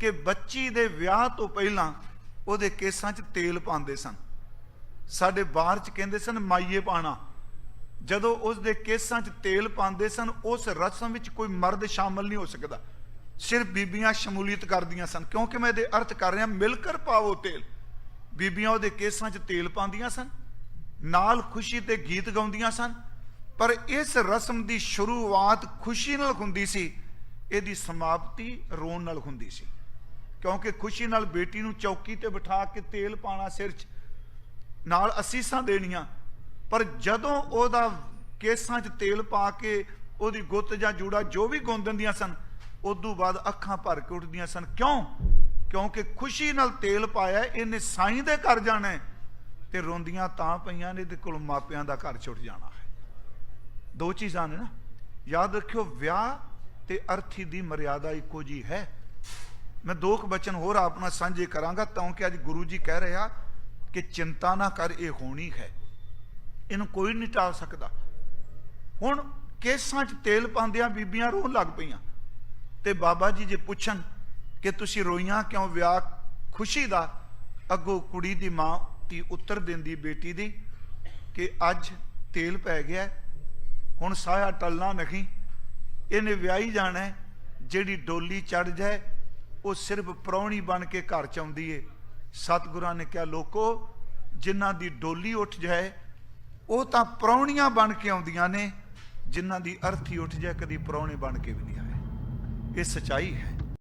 ਕਿ ਬੱਚੀ ਦੇ ਵਿਆਹ ਤੋਂ ਪਹਿਲਾਂ ਉਹਦੇ ਕੇਸਾਂ 'ਚ ਤੇਲ ਪਾਉਂਦੇ ਸਨ। ਸਾਡੇ ਬਾਹਰ 'ਚ ਕਹਿੰਦੇ ਸਨ, ਮਾਈਏ ਪਾਣਾ। ਜਦੋਂ ਉਸ ਦੇ ਕੇਸਾਂ 'ਚ ਤੇਲ ਪਾਉਂਦੇ ਸਨ, ਉਸ ਰਸਮ ਵਿੱਚ ਕੋਈ ਮਰਦ ਸ਼ਾਮਲ ਨਹੀਂ ਹੋ ਸਕਦਾ। ਸਿਰਫ ਬੀਬੀਆਂ ਸ਼ਮੂਲੀਅਤ ਕਰਦੀਆਂ ਸਨ। ਕਿਉਂਕਿ ਮੈਂ ਇਹਦੇ ਅਰਥ ਕਰ ਰਿਹਾ ਮਿਲ ਕਰ ਪਾਵੋ ਤੇਲ। ਬੀਬੀਆਂ ਉਹਦੇ ਕੇਸਾਂ 'ਚ ਤੇਲ ਪਾਉਂਦੀਆਂ ਸਨ, ਨਾਲ ਖੁਸ਼ੀ ਤੇ ਗੀਤ ਗਾਉਂਦੀਆਂ ਸਨ। ਪਰ ਇਸ ਰਸਮ ਦੀ ਸ਼ੁਰੂਆਤ ਖੁਸ਼ੀ ਨਾਲ ਹੁੰਦੀ ਸੀ, ਇਹਦੀ ਸਮਾਪਤੀ ਰੋਣ ਨਾਲ ਹੁੰਦੀ ਸੀ। ਕਿਉਂਕਿ ਖੁਸ਼ੀ ਨਾਲ ਬੇਟੀ ਨੂੰ ਚੌਕੀ ਤੇ ਬਿਠਾ ਕੇ ਤੇਲ ਪਾਣਾ ਸਿਰ 'ਚ ਨਾਲ ਅਸੀਸਾਂ ਦੇਣੀਆਂ। ਪਰ ਜਦੋਂ ਉਹਦਾ ਕੇਸਾਂ 'ਚ ਤੇਲ ਪਾ ਕੇ ਉਹਦੀ ਗੁੱਤ ਜਾਂ ਜੂੜਾ ਜੋ ਵੀ ਗੁੰਨ ਦਿੰਦੀਆਂ ਸਨ, ਉਦੋਂ ਬਾਅਦ ਅੱਖਾਂ ਭਰ ਕੇ ਉੱਠਦੀਆਂ ਸਨ। ਕਿਉਂ? ਕਿਉਂਕਿ ਖੁਸ਼ੀ ਨਾਲ ਤੇਲ ਪਾਇਆ, ਇਹਨੇ ਸਾਈਂ ਦੇ ਘਰ ਜਾਣਾ ਤੇ ਰੋਂਦੀਆਂ ਤਾਂ ਪਈਆਂ ਨੇ ਇਹਦੇ ਕੋਲ ਮਾਪਿਆਂ ਦਾ ਘਰ ਛੁੱਟ ਜਾਣਾ ਹੈ। ਦੋ ਚੀਜ਼ਾਂ ਨੇ ਨਾ। ਯਾਦ ਰੱਖਿਓ, ਵਿਆਹ ਤੇ ਅਰਥੀ ਦੀ ਮਰਿਆਦਾ ਇੱਕੋ ਜੀ ਹੈ। ਮੈਂ ਦੋ ਕੁ ਬਚਨ ਹੋਰ ਆਪਣਾ ਸਾਂਝੇ ਕਰਾਂਗਾ ਤਾਂ ਕਿ ਅੱਜ ਗੁਰੂ ਜੀ ਕਹਿ ਰਿਹਾ ਕਿ ਚਿੰਤਾ ਨਾ ਕਰ, ਇਹ ਹੋਣੀ ਹੈ। ਇਹਨੂੰ ਕੋਈ ਨਹੀਂ ਟਾਲ ਸਕਦਾ। ਹੁਣ ਕੇਸਾਂ 'ਚ ਤੇਲ ਪਾਉਂਦਿਆਂ ਬੀਬੀਆਂ ਰੋਣ ਲੱਗ ਪਈਆਂ। ਤੇ ਬਾਬਾ ਜੀ ਜੇ ਪੁੱਛਣ ਕਿ ਤੁਸੀਂ ਰੋਈਆਂ ਕਿਉਂ, ਵਿਆਹ ਖੁਸ਼ੀ ਦਾ, ਅੱਗੋਂ ਕੁੜੀ ਦੀ ਮਾਂ ਤੀ ਉੱਤਰ ਦਿੰਦੀ, ਬੇਟੀ ਦੀ, ਕਿ ਅੱਜ ਤੇਲ ਪੈ ਗਿਆ ਹੁਣ ਸਾਇਆ ਟਲਣਾ ਨਹੀਂ। ਇਹਨੇ ਵਿਆਹੀ ਜਾਣਾ ਜਿਹੜੀ ਡੋਲੀ ਚੜ ਜਾਏ ਉਹ ਸਿਰਫ ਪ੍ਰਾਹੁਣੀ ਬਣ ਕੇ ਘਰ ਚ ਆਉਂਦੀ ਏ। ਸਤਿਗੁਰਾਂ ਨੇ ਕਿਹਾ, ਲੋਕੋ, ਜਿਨ੍ਹਾਂ ਦੀ ਡੋਲੀ ਉੱਠ ਜਾਏ, ਉਹ ਤਾਂ ਪ੍ਰਾਹੁਣੀਆਂ ਬਣ ਕੇ ਆਉਂਦੀਆਂ ਨੇ। ਜਿਨ੍ਹਾਂ ਦੀ ਅਰਥੀ ਉੱਠ ਜਾਏ, ਕਦੀ ਪ੍ਰਾਹੁਣੇ ਬਣ ਕੇ ਵੀ ਨਹੀਂ ਆਏ। ਇਹ ਸਚਾਈ ਹੈ।